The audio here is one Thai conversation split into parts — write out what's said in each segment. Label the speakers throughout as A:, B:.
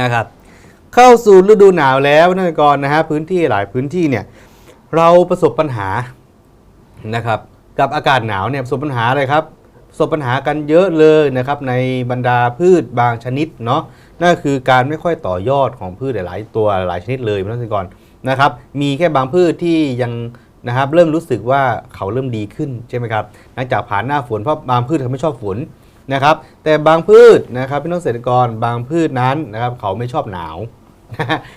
A: นะครับ เข้าสู่ฤดูหนาวแล้วนักกรนะฮะพื้นที่หลายพื้นที่เนี่ยเราประสบปัญหานะครับ กับอากาศหนาวเนี่ยประสบปัญหาอะไรครับประสบปัญหากันเยอะเลยนะครับในบรรดาพืชบางชนิดเนาะนั่นคือการไม่ค่อยต่อยอดของพืชหลาย ๆ ตัวหลายชนิดเลยนักกรนะครับ มีแค่บางพืชที่ยังนะครับเริ่มรู้สึกว่าเขาเริ่มดีขึ้นใช่ไหมครับหลังจากผ่านหน้าฝนเพราะบางพืชเขาไม่ชอบฝน นะครับ แต่บางพืชนะครับพี่น้องเกษตรกรบางพืชนั้นนะครับเขาไม่ชอบหนาว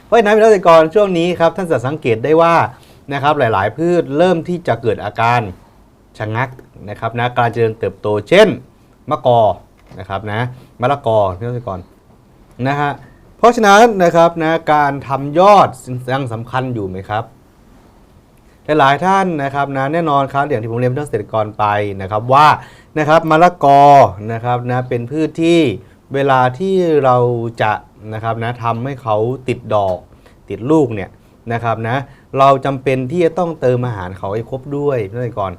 A: เพราะฉะนั้นพี่น้องเกษตรกรช่วงนี้ครับท่านจะสังเกตได้ว่านะครับหลาย ๆ พืชเริ่มที่จะเกิดอาการชะงักนะครับนะการเจริญเติบโตเช่นมะกอนะครับนะมะละกอพี่น้องเกษตรกรนะฮะเพราะฉะนั้นนะครับนะการทำยอดยังสำคัญอยู่ไหมครับ หลายท่านนะครับนะแน่นอนครับอย่างที่ผมเรียนพี่น้องเกษตรกรไปนะครับว่านะครับมะละกอนะครับนะเป็นพืชที่เวลาที่เราจะนะครับนะทำให้เขาติดดอกติดลูกเนี่ยนะครับนะเราจำเป็นที่จะต้องเติมอาหารเขาให้ครบด้วยพี่น้องเกษตรกร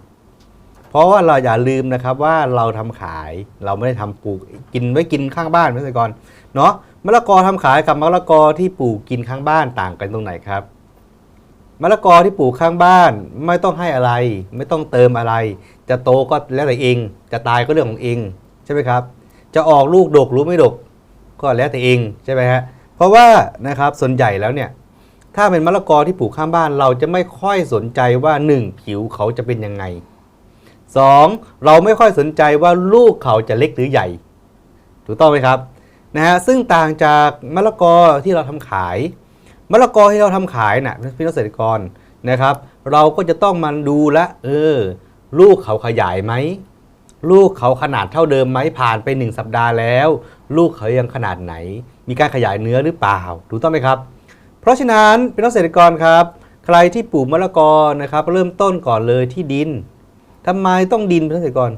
A: เพราะว่าเราอย่าลืมนะครับว่าเราทำขายเราไม่ได้ทำปลูกกินไว้กินข้างบ้านพี่น้องเกษตรกรเนาะมะละกอทำขายกับมะละกอที่ปลูกกินข้างบ้านต่างกันตรงไหนครับ มะละกอที่ปลูกข้างบ้าน ไม่ต้องให้อะไร ไม่ต้องเติมอะไร จะโตก็แล้วแต่เอง จะตายก็เรื่องของเองใช่ไหมครับ จะออกลูกดกหรือไม่ดก ก็แล้วแต่เองใช่ไหมฮะเพราะว่านะครับส่วนใหญ่แล้วเนี่ยถ้าเป็นมะละกอที่ปลูกข้างบ้านเราจะไม่ค่อยสนใจว่า 1. ผิวเขาจะเป็นยังไง 2. เราไม่ค่อยสนใจว่าลูกเขาจะเล็กหรือใหญ่ ถูกต้องไหมครับนะฮะซึ่งต่างจากมะละกอที่เราทำขาย มะละกอที่เราทำขายนะ่ะพี่น้องเกษตรกรนะครับ เราก็จะต้องมาดูละเออ ลูกเขาขยายไหมลูกเขาขนาดเท่าเดิมไหมผ่านไป 1 สัปดาห์แล้ว ลูกเขายังขนาดไหน มีการขยายเนื้อหรือเปล่าถูกต้องไหมครับ เพราะฉะนั้นพี่น้องเกษตรกรครับ ใครที่ปลูกมะละกอนะครับ เริ่มต้นก่อนเลยที่ดินทำไมต้องดินพี่น้องเกษตรกร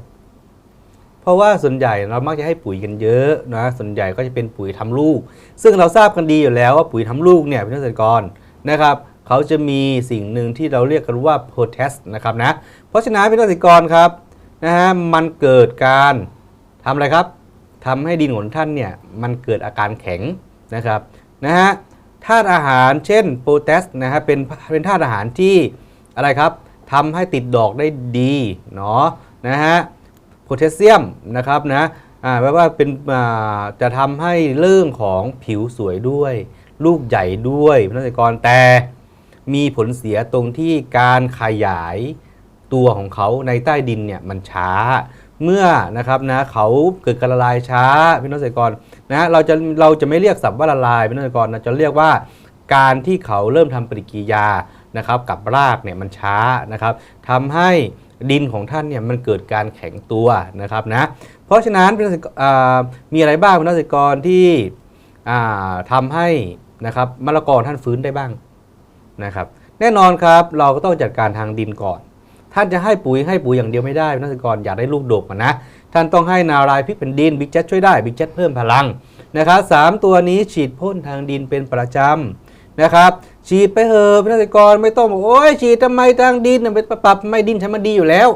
A: ราะว่าส่วนใหญ่เรามักจะให้ปุ๋ยกันเยอะนะส่วนใหญ่ก็จะเป็นปุ๋ยทำลูก ซึ่งเราทราบกันดีอยู่แล้วว่าปุ๋ยทำลูกเนี่ยพี่น้องเกษตรกรนะครับเขาจะมีสิ่งหนึ่งที่เราเรียกกันว่าโพแทสนะครับนะเพราะฉะนั้นพี่น้องเกษตรกรครับนะฮะมันเกิดการทำอะไรครับทำให้ดินของท่านเนี่ยมันเกิดอาการแข็งนะครับนะฮะธาตุอาหารเช่นโพแทสนะฮะเป็นเป็นธาตุอาหารที่อะไรครับทำให้ติดดอกได้ดีเนาะนะฮะ โพแทสเซียมนะครับนะแปลว่าเป็นจะทำให้เรื่องของผิวสวยด้วย ลูกใหญ่ด้วยพน้องเกษตรกรแต่มีผลเสียตรงที่การขยายตัวของเขาในใต้ดินเนี่ยมันช้า เมื่อนะครับนะเขาเกิดการละลายช้าพี่น้องเกษตรกรนะเราจะเราจะไม่เรียกศัพท์ว่าละลายพี่น้องเกษตรกรนะจะเรียกว่าการที่เขาเริ่มทำปฏิกิริยานะครับกับรากเนี่ยมันช้านะครับทำให้ ดินของท่านเนี่ยมันเกิดการแข็งตัวนะครับนะเพราะฉะนั้นมีอะไรบ้างเป็นเกษตรกรที่อ่าทำให้นะครับมะละกอท่านฟื้นได้บ้างนะครับแน่นอนครับเราก็ต้องจัดการทางดินก่อน ท่านจะให้ปุ๋ยให้ปุ๋ยอย่างเดียวไม่ได้เป็นเกษตรกรอยากได้ลูกดกนะท่านต้องให้นารายพริกแผ่นดินบิ๊กเจ็ตช่วยได้บิ๊กเจ็ตเพิ่มพลังนะครับสามตัวนี้ฉีดพ่นทางดินเป็นประจำ นะครับฉีดไปเถอะพี่เกษตรกรไม่ต้องบอกโอ้ยฉีดทำไมทางดินนะไปปรับไม่ดินฉันมันดีอยู่แล้ว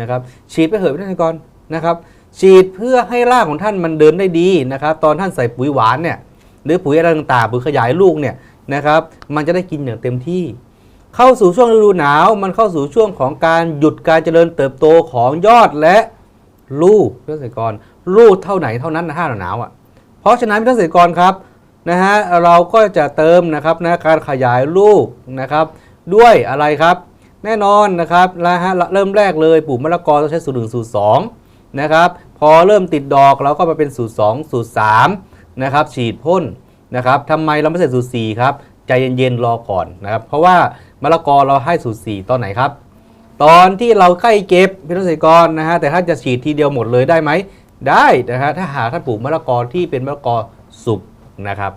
A: นะครับฉีดไปเถอะพี่เกษตรกรนะครับฉีดเพื่อให้รากของท่านมันเดินได้ดีนะครับตอนท่านใส่ปุ๋ยหวานเนี่ยหรือปุ๋ยอะไรต่างๆปุ๋ยขยายลูกเนี่ยนะครับมันจะได้กินอย่างเต็มที่ เข้าสู่ช่วงฤดูหนาว มันเข้าสู่ช่วงของการหยุดการเจริญเติบโตของยอดและลูกเกษตรกรลูกเท่าไหนเท่านั้นนะห้าหนาวอะเพราะฉะนั้นเกษตรกรครับ นะฮะเราก็จะเติมนะครับนะการขยายลูกนะครับด้วยอะไรครับ แน่นอนนะครับนะฮะเริ่มแรกเลยปลูกมะละกอต้องใช้สูตรหนึ่งสูตรสองนะครับพอเริ่มติดดอกเราก็มาเป็นสูตร2สูตร3นะครับฉีดพ่นนะครับทำไมเราไม่ใส่สูตร4ครับใจเย็นๆรอก่อนนะครับเพราะว่ามะละกอเราให้สูตร4ตอนไหนครับ ตอนที่เราใกล้เก็บพี่น้องเกษตรกรนะฮะแต่ถ้าจะฉีดทีเดียวหมดเลยได้ไหมได้นะฮะถ้าหากท่านปลูกมะละกอที่เป็นมะละกอสุก นะครับ